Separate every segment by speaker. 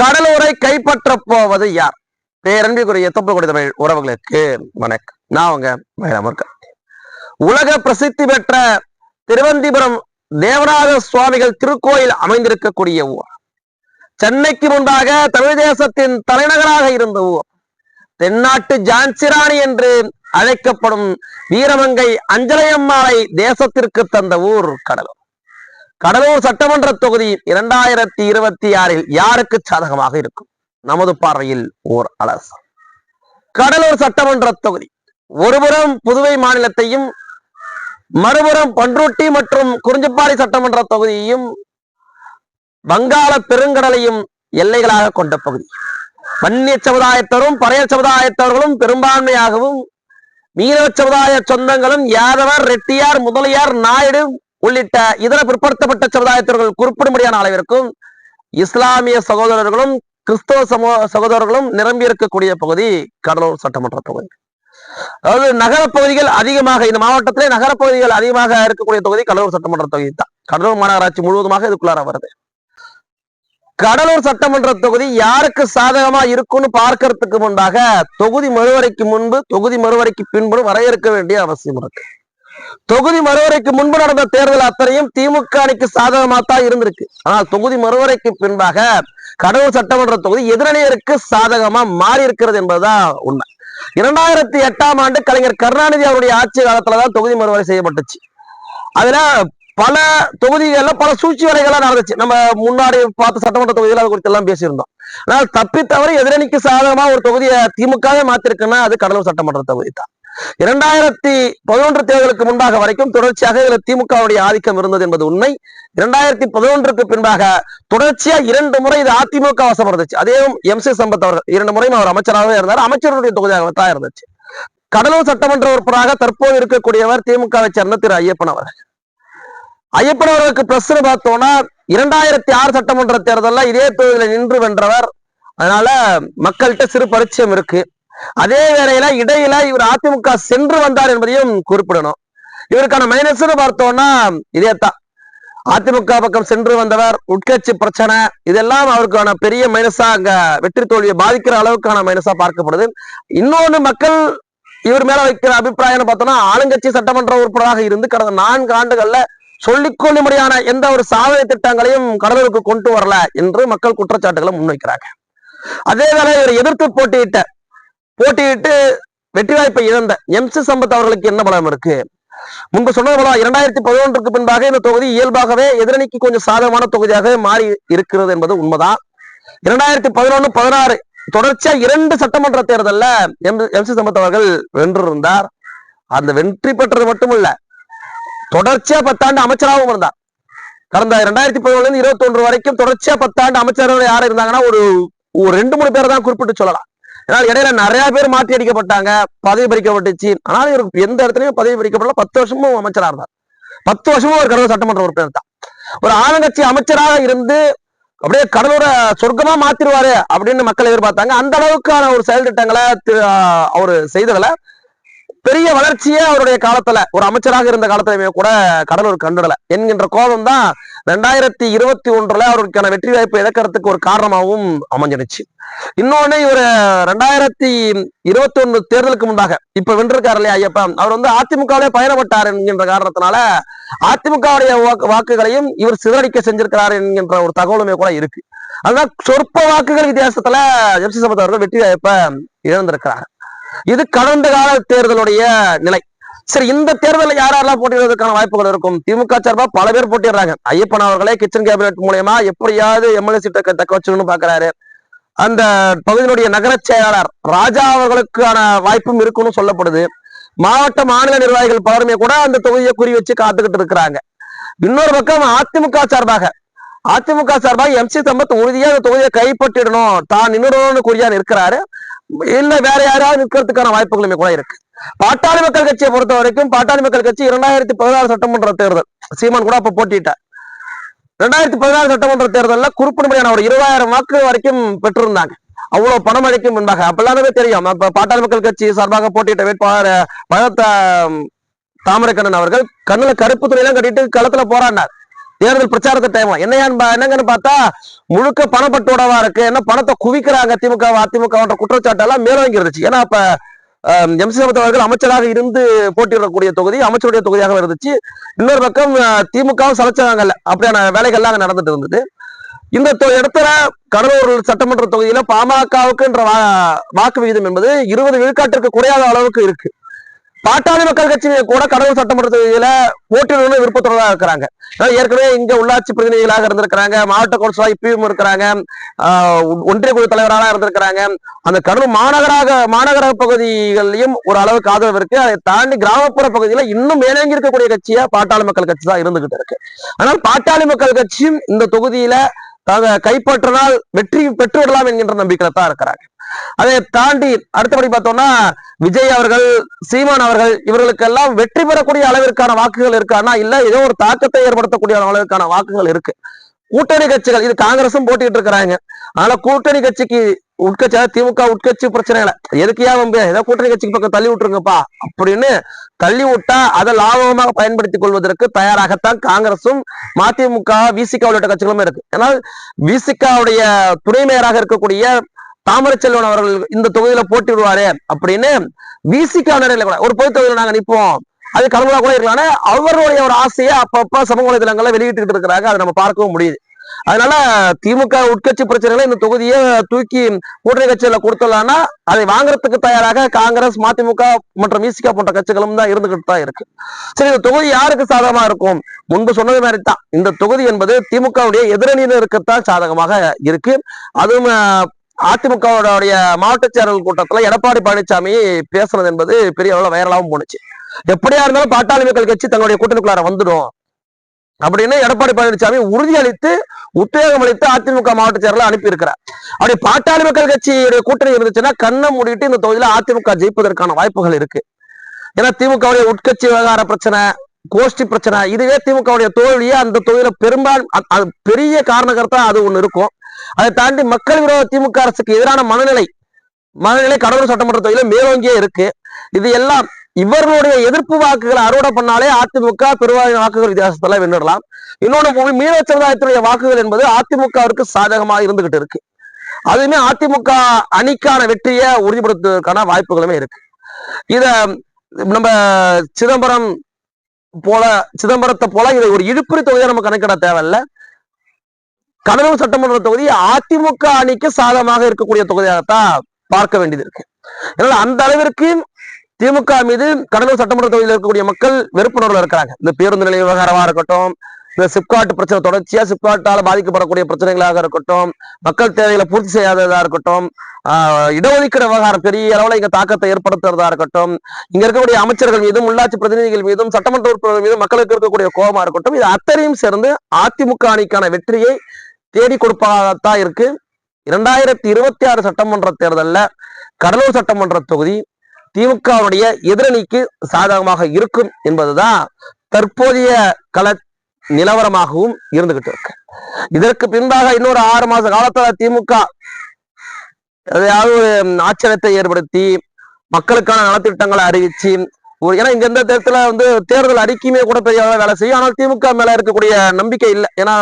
Speaker 1: கடலூரை கைப்பற்ற போவது யார்? பேரன்பிற்குரிய தொப்புக்குடி தமிழ் உறவுகளுக்கு வணக்கம். நான் உங்க மயிலாமூர்க்க உலக பிரசித்தி பெற்ற திருவந்திபுரம் தேவநாத சுவாமிகள் திருக்கோயில் அமைந்திருக்கக்கூடிய ஊர். சென்னைக்கு முன்பாக தமிழ் தேசத்தின் தலைநகராக இருந்த ஊர். தென்னாட்டு ஜான்சிராணி என்று அழைக்கப்படும் வீரமங்கை அஞ்சலையம்மாளை தேசத்திற்கு தந்த ஊர் கடலூர். கடலூர் சட்டமன்ற தொகுதி இரண்டாயிரத்தி இருபத்தி ஆறில் யாருக்கு சாதகமாக இருக்கும்? நமது பார்வையில் ஓர் அலசு கடலூர் சட்டமன்ற தொகுதி. ஒருபுறம் புதுவை மாநிலத்தையும் மறுபுறம் பன்ருட்டி மற்றும் குறிஞ்சிப்பாடி சட்டமன்ற தொகுதியையும் வங்காள பெருங்கடலையும் எல்லைகளாக கொண்ட பகுதி. வன்னிய சமுதாயத்தரும் பறைய சமுதாயத்தவர்களும் பெரும்பான்மையாகவும் மீனவ சமுதாய சொந்தங்களும் யாதவர் ரெட்டியார் முதலியார் நாயுடு உள்ளிட்ட இதர பிற்படுத்தப்பட்ட சமுதாயத்தவர்கள் குறிப்பிடும்படியான அளவிற்கும் இஸ்லாமிய சகோதரர்களும் கிறிஸ்தவ சமூக சகோதரர்களும் நிரம்பி இருக்கக்கூடிய பகுதி கடலூர் சட்டமன்ற தொகுதி. அதாவது நகரப் பகுதிகள் அதிகமாக இந்த மாவட்டத்திலே நகர பகுதிகள் அதிகமாக இருக்கக்கூடிய தொகுதி கடலூர் சட்டமன்ற தொகுதி தான். கடலூர் மாநகராட்சி முழுவதுமாக இதுக்குள்ளார வருது. கடலூர் சட்டமன்ற தொகுதி யாருக்கு சாதகமா இருக்கும்னு பார்க்கறதுக்கு முன்பாக தொகுதி மறுவரைக்கு முன்பு தொகுதி மறுவரைக்கு பின்பு வரையறுக்க வேண்டிய அவசியம் இருக்கு. தொகுதி மறுவரைக்கு முன்பு நடந்த தேர்தல் அத்தனையும் திமுக அணிக்கு சாதகமாக தான் இருந்திருக்கு. ஆனால் தொகுதி மறுவரைக்கு பின்பாக கடவுள் சட்டமன்ற தொகுதி எதிரணியருக்கு சாதகமா மாறி இருக்கிறது என்பதுதான் உண்மை. இரண்டாயிரத்தி எட்டாம் ஆண்டு கலைஞர் கருணாநிதி அவருடைய ஆட்சி காலத்துலதான் தொகுதி மறுவரை செய்யப்பட்டுச்சு. அதுல பல தொகுதிகள்ல பல சூழ்ச்சி வேலைகள்லாம் நடந்துச்சு. நம்ம முன்னாடி பார்த்த சட்டமன்ற தொகுதிகள் அது குறித்து எல்லாம் பேசியிருந்தோம். ஆனால் தப்பி எதிரணிக்கு சாதகமா ஒரு தொகுதியை திமுகவே மாத்திருக்குன்னா அது கடலூர் சட்டமன்ற தொகுதி தான் இரண்டாயிரத்தி பதினொன்று தேர்தலுக்கு முன்பாக வரைக்கும் தொடர்ச்சியாக இதுல திமுகவுடைய ஆதிக்கம் இருந்தது என்பது உண்மை. இரண்டாயிரத்தி பதினொன்றுக்கு பின்பாக தொடர்ச்சியா இரண்டு முறை இது அதிமுக வசம் இருந்துச்சு அதே எம் சி சம்பத் அவர்கள் இரண்டு முறையும் அவர் அமைச்சராகவே இருந்தார். அமைச்சருடைய தொகுதியாக தான் இருந்துச்சு. கடலூர் சட்டமன்ற உறுப்பினராக தற்போது இருக்கக்கூடியவர் திமுகவை சேர்ந்த திரு ஐயப்பன் அவர்கள். ஐயப்பன் அவர்களுக்கு பிரச்சனை பார்த்தோம்னா இரண்டாயிரத்தி ஆறு சட்டமன்ற தேர்தலில் இதே தொகுதியில் நின்று வென்றவர். அதனால மக்கள்கிட்ட சிறு பரிச்சயம் இருக்கு. அதே வேளையில இடையில இவர் அதிமுக சென்று வந்தார் என்பதையும் குறிப்பிடணும். இவருக்கான மைனஸ்னு பார்த்தோம்னா இதே அதிமுக பக்கம் சென்று வந்தவர் உட்கட்சி பிரச்சனை இதெல்லாம் அவருக்கான பெரிய மைனஸா அங்க வெற்றி தோல்வியை பாதிக்கிற அளவுக்கான மைனஸா பார்க்கப்படுது. இன்னொன்னு மக்கள் இவர் மேல வைக்கிற அபிப்பிராயம் பார்த்தோம்னா ஆளுங்கட்சி சட்டமன்ற உறுப்பினராக இருந்து கடந்த நான்கு ஆண்டுகள்ல சொல்லிக்கொள்ளும்படியான எந்த ஒரு சாதனை திட்டங்களையும் கடலூருக்கு கொண்டு வரல என்று மக்கள் குற்றச்சாட்டுகளை முன்வைக்கிறாங்க. அதே வேளை இவர் எதிர்த்து போட்டியிட்ட போட்டியிட்டு வெற்றி வாய்ப்பை இழந்த எம் சி சம்பத் அவர்களுக்கு என்ன பலம் இருக்கு? முன்பு சொன்னது போல இரண்டாயிரத்தி பதினொன்றுக்கு பின்பாக இந்த தொகுதி இயல்பாகவே எதிரணிக்கு கொஞ்சம் சாதகமான தொகுதியாக மாறி இருக்கிறது என்பது உண்மைதான். இரண்டாயிரத்தி பதினொன்னு பதினாறு தொடர்ச்சியா இரண்டு சட்டமன்ற தேர்தல்ல எம் எம் சி சம்பத் அவர்கள் வென்றிருந்தார். அந்த வெற்றி பெற்றது மட்டும் இல்ல தொடர்ச்சியா பத்தாண்டு அமைச்சராகவும் இருந்தார். கடந்த இரண்டாயிரத்தி பதினொழுல இருந்து இருபத்தி ஒன்று வரைக்கும் தொடர்ச்சியா பத்தாண்டு அமைச்சர்கள் யார் இருந்தாங்கன்னா ஒரு ஒரு ரெண்டு மூணு பேர் தான் குறிப்பிட்டு சொல்லலாம். ஆனால் இடையில நிறைய பேர் மாற்றி அடிக்கப்பட்டாங்க பதவி பறிக்கப்பட்டுச்சு. ஆனால் இவருக்கு எந்த இடத்துலயும் பதவி பறிக்கப்படல. பத்து வருஷமும் அமைச்சராக இருந்தார். பத்து வருஷமும் ஒரு கடலூர் சட்டமன்ற உறுப்பினர் தான். ஒரு ஆளுங்கட்சி அமைச்சராக இருந்து அப்படியே கடலூரை சொர்க்கமா மாத்திருவாரு அப்படின்னு மக்கள் எதிர்பார்த்தாங்க. அந்த அளவுக்கான ஒரு செயல் திட்டங்களை அவரு செய்ததுல பெரிய வளர்ச்சியே அவருடைய காலத்துல ஒரு அமைச்சராக இருந்த காலத்திலுமே கூட கடலூர் கண்டுடல என்கின்ற கோபம் தான் ரெண்டாயிரத்தி இருபத்தி ஒன்றுல அவருக்கான வெற்றி வாய்ப்பு இழக்கிறதுக்கு ஒரு காரணமாகவும் அமைஞ்சிடுச்சு இன்னொன்னு இவர் ரெண்டாயிரத்தி இருபத்தி ஒண்ணு தேர்தலுக்கு முன்பாக இப்ப வென்றிருக்காரு இல்லையா ஐயப்பன் அவர் வந்து அதிமுகவிலே பயணப்பட்டார் என்கின்ற காரணத்தினால அதிமுகவுடைய வாக்கு- வாக்குகளையும் இவர் சிதறடிக்க செஞ்சிருக்கிறார் என்கின்ற ஒரு தகவலுமே கூட இருக்கு. ஆனா சொற்ப வாக்குகள் வித்தியாசத்துல எம்சி சம்பத் அவர்கள் வெற்றி வாய்ப்பை இழந்திருக்கிறார். இது கடந்த கால தேர்தலுடைய நிலை. சரி இந்த தேர்தலில் யார் யாரெல்லாம் போட்டியிடுவதற்கான வாய்ப்புகள் இருக்கும்? திமுக சார்பா பல பேர் போட்டிடுறாங்க ஐயப்பன் அவர்களே கிச்சன் கேபினட் மூலயமா எப்படியாவது எம்எல்ஏ சீட்டை தக்க வச்சுக்கணும்னு பாக்குறாரு அந்த பகுதியினுடைய நகர செயலாளர் ராஜா அவர்களுக்கான வாய்ப்பும் இருக்குன்னு சொல்லப்படுது. மாவட்ட மாநில நிர்வாகிகள் பலருமே கூட அந்த தொகுதியை குறி வச்சு காத்துக்கிட்டு இருக்கிறாங்க. இன்னொரு பக்கம் அதிமுக சார்பாக அதிமுக சார்பாக எம் சி சம்பத் உறுதியாக அந்த தொகுதியை கைப்பற்றிடணும். தான் இன்னொரு குறியா இருக்கிறாரு இல்ல வேற யாராவது நிற்கிறதுக்கான வாய்ப்புகளுமே கூட இருக்கு. பாட்டாளி மக்கள் கட்சியை பொறுத்த வரைக்கும் பாட்டாளி மக்கள் கட்சி இரண்டாயிரத்தி பதினாறு சட்டமன்ற தேர்தல். சீமான் கூட அப்ப போட்டிட்டார் ரெண்டாயிரத்தி பதினாறு சட்டமன்ற தேர்தலில் குறிப்பிடும்படியான ஒரு இருபதாயிரம் வாக்கு வரைக்கும் பெற்றிருந்தாங்க. அவ்வளவு பணம் அளிக்கும் முன்பாக அப்பெல்லாமே தெரியும். அப்ப பாட்டாளி மக்கள் கட்சி சார்பாக போட்டியிட்ட வேட்பாளர் பழத்த தாமரைக்கண்ணன் அவர்கள் கண்ணுல கருப்பு துணியெல்லாம் கட்டிட்டு களத்துல போராடினார். தேர்தல் பிரச்சாரத்தை டைம் என்னையான்னு என்னங்கன்னு பார்த்தா முழுக்க பணப்பட்டோடவா இருக்கு. என்ன பணத்தை குவிக்கிறாங்க திமுக அதிமுக குற்றச்சாட்டெல்லாம் மேலோங்கி இருந்துச்சு ஏன்னா அப்ப எம். சி. சம்பத் அவர்கள் அமைச்சராக இருந்து போட்டியிடக்கூடிய தொகுதி அமைச்சருடைய தொகுதியாக இருந்துச்சு. இன்னொரு பக்கம் திமுகவும் சலைச்சாங்கல்ல அப்படியான வேலைகள்லாம் அங்கே நடந்துட்டு இருந்தது. இந்த தொ- இடத்துல கடலூர் சட்டமன்ற தொகுதியில பாமகவுக்குன்ற வா- வாக்கு விகிதம் என்பது இருபது விழுக்காட்டிற்கு குறையாத அளவுக்கு இருக்கு. பாட்டாளி மக்கள் கட்சி கூட கடலூர் சட்டமன்ற தொகுதியில போட்டியிடணும்னு விருப்பத்தோட இருக்கிறாங்க. ஏற்கனவே இங்க உள்ளாட்சி பிரதிநிதிகளாக இருந்திருக்கிறாங்க மாவட்ட கவுன்சிலா இப்பயும் இருக்கிறாங்க ஆஹ் ஒன்றிய குழு தலைவராக இருந்திருக்கிறாங்க. அந்த கடலூர் மாநகராக மாநகர பகுதிகளிலும் ஒரு அளவுக்கு ஆதரவு இருக்கு. அதை தாண்டி கிராமப்புற பகுதியில இன்னும் மேலங்கி இருக்கக்கூடிய கட்சியா பாட்டாளி மக்கள் கட்சி தான் இருந்துகிட்டு இருக்கு. ஆனால் பாட்டாளி மக்கள் கட்சியும் இந்த தொகுதியில கைப்பற்றினால் வெற்றி பெற்று விடலாம் என்கின்ற நம்பிக்கையில தான் இருக்கிறாங்க. அதை தாண்டி அடுத்தபடி பார்த்தோம்னா விஜய் அவர்கள் சீமான் அவர்கள் இவர்களுக்கெல்லாம் வெற்றி பெறக்கூடிய அளவிற்கான வாக்குகள் இருக்கானா இல்ல ஏதோ ஒரு தாக்கத்தை ஏற்படுத்தக்கூடிய அளவிற்கான வாக்குகள் இருக்கு. கூட்டணி கட்சிகள் இது காங்கிரசும் போட்டிட்டு இருக்கிறாங்க அதனால கூட்டணி கட்சிக்கு உட்கட்சி திமுக உட்கட்சி பிரச்சனை இல்லை எதுக்கு வம்பு ஏதோ கூட்டணி கட்சிக்கு பக்கம் தள்ளி விட்டுருங்கப்பா. அப்படின்னு தள்ளி விட்டா அதை லாபகமாக பயன்படுத்திக் கொள்வதற்கு தயாராகத்தான் காங்கிரசும் மதிமுக விசிகா உள்ளிட்ட கட்சிகளும் இருக்கு. ஏன்னா விசிகாவுடைய துணை மேயராக இருக்கக்கூடிய தாமரச்செல்வன் அவர்கள் இந்த தொகுதியில போட்டிடுவாரு அப்படின்னு விசிக நிலையில கூட ஒரு பொது தொகுதியில நாங்க நிப்போம் அது கலந்துலா கூட இருக்கலாம் அவருடைய ஒரு ஆசையை அப்பப்ப சமூக வலைதளங்கள்ல வெளியிட்டு இருக்கிறாங்க அதை நம்ம பார்க்கவும் முடியுது. அதனால திமுக உட்கட்சி பிரச்சனைகளை இந்த தொகுதியை தூக்கி கூட்டணி கட்சியில கொடுத்துடலாம்னா அதை வாங்குறதுக்கு தயாராக காங்கிரஸ் மதிமுக மற்றும் இசிகா போன்ற கட்சிகளும் தான் இருந்துகிட்டு தான் இருக்கு. சரி இந்த தொகுதி யாருக்கு சாதகமா இருக்கும்? முன்பு சொன்னது மாதிரி தான் இந்த தொகுதி என்பது திமுகவுடைய எதிரணியினருக்குத்தான் சாதகமாக இருக்கு. அதுவும் அஹ், அதிமுகவுடைய மாவட்ட செயலர்கள் கூட்டத்துல எடப்பாடி பழனிசாமி பேசுனது என்பது பெரிய அளவுல வைரலாகவும் போனுச்சு எப்படியா இருந்தாலும் பாட்டாளி மக்கள் கட்சி தங்களுடைய கூட்டணிக்குள்ளார வந்துடும். அப்படின்னு எடப்பாடி பழனிசாமி உறுதியளித்து உத்வேகம் அளித்து அதிமுக மாவட்ட செயலர் அனுப்பியிருக்கிறார். அப்படி பாட்டாளி மக்கள் கட்சியுடைய கூட்டணி இருந்துச்சுன்னா கண்ணை மூடிட்டு இந்த தொகுதியில அதிமுக ஜெயிப்பதற்கான வாய்ப்புகள் இருக்கு. ஏன்னா திமுகவுடைய உட்கட்சி விவகார பிரச்சனை கோஷ்டி பிரச்சனை இதுவே திமுகவுடைய தோல்வியே அந்த தொகுதியில பெரும்பாலும் அது பெரிய காரணகர்த்தா அது ஒண்ணு இருக்கும். அதை தாண்டி மக்கள் விரோத திமுக அரசுக்கு எதிரான மனநிலை மனநிலை கடலூர் சட்டமன்ற தொகுதியில மேலோங்கியே இருக்கு. இது எல்லாம் இவர்களுடைய எதிர்ப்பு வாக்குகளை அறுவடை பண்ணாலே அதிமுக பெருவாரியான வாக்குகள் வித்தியாசத்துல வென்றுடலாம். இன்னொன்னு மீனவ சமுதாயத்துடைய வாக்குகள் என்பது அதிமுகவிற்கு சாதகமாக இருந்துகிட்டு இருக்கு. அதுவுமே அதிமுக அணிக்கான வெற்றியை உறுதிப்படுத்துவதற்கான வாய்ப்புகளுமே இருக்கு. இத நம்ம சிதம்பரம் போல சிதம்பரத்தை போல இதை ஒரு இழுப்புரி தொகுதியை நம்ம கணக்கிட தேவையில்ல. கடலூர் சட்டமன்ற தொகுதி அதிமுக அணிக்கு சாதகமாக இருக்கக்கூடிய தொகுதியாகத்தான் பார்க்க வேண்டியது இருக்கு. அதனால அந்த அளவிற்கு திமுக மீது கடலூர் சட்டமன்ற தொகுதியில் இருக்கக்கூடிய மக்கள் வெறுப்புணர்வுல இருக்கிறாங்க. இந்த பேருந்து நிலைய விவகாரமா இருக்கட்டும் இந்த சிப்காட் பிரச்சனை தொடர்ச்சியா சிப்காட்டால பாதிக்கப்படக்கூடிய பிரச்சனைகளாக இருக்கட்டும் மக்கள் தேவைகளை பூர்த்தி செய்யாததா இருக்கட்டும் ஆஹ் இடஒதுக்கீடு விவகாரம் பெரிய அளவுல இங்க தாக்கத்தை ஏற்படுத்துறதா இருக்கட்டும் இங்க இருக்கக்கூடிய அமைச்சர்கள் மீதும் உள்ளாட்சி பிரதிநிதிகள் மீதும் சட்டமன்ற உறுப்பினர்கள் மீதும் மக்களுக்கு இருக்கக்கூடிய கோபமா இருக்கட்டும் இது அத்தனையும் சேர்ந்து அதிமுக அணிக்கான வெற்றியை தேடி கொடுப்பதாகத்தான் இருக்கு. இரண்டாயிரத்தி இருபத்தி ஆறு சட்டமன்ற தேர்தல்ல கடலூர் சட்டமன்ற தொகுதி திமுகவுடைய எதிரணிக்கு சாதகமாக இருக்கும் என்பதுதான் தற்போதைய கள நிலவரமாகவும் இருந்துகிட்டு இருக்கு. இதற்கு பின்பாக இன்னொரு ஆறு மாச காலத்துல திமுக எதையாவது ஆச்சரியத்தை ஏற்படுத்தி மக்களுக்கான நலத்திட்டங்களை அறிவிச்சு ஒரு ஏன்னா இங்க இந்த தேர்தல வந்து தேர்தல் அறிக்கையுமே கூட பெரிய வேலை செய்யும். ஆனால் திமுக மேல இருக்கக்கூடிய நம்பிக்கை இல்லை. ஏன்னா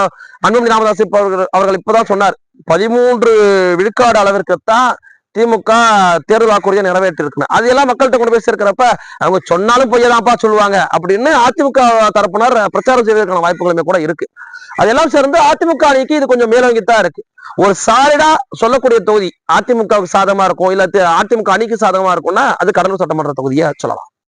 Speaker 1: அன்புமணி ராமதாஸ் இப்ப அவர்கள் அவர்கள் இப்பதான் சொன்னார் பதிமூன்று விழுக்காடு அளவிற்குத்தான் திமுக தேர்தல் வாக்குறுதியை நிறைவேற்றிருக்கணும் அதையெல்லாம் மக்கள்கிட்ட கொண்டு போய் சேர்க்கிறப்ப அவங்க சொன்னாலும் பொய்யதான்ப்பா சொல்லுவாங்க அப்படின்னு அதிமுக தரப்பினர் பிரச்சாரம் செய்வதற்கான வாய்ப்புகளுமே கூட இருக்கு. அதெல்லாம் சேர்ந்து அதிமுக அணிக்கு இது கொஞ்சம் மேலோங்கித்தான் இருக்கு. ஒரு சாலிடா சொல்லக்கூடிய தொகுதி அதிமுகவுக்கு சாதகமா இருக்கும் இல்ல அதிமுக அணிக்கு சாதகமா இருக்கும்னா அது கடலூர் சட்டமன்ற தொகுதியா சொல்லலாம்.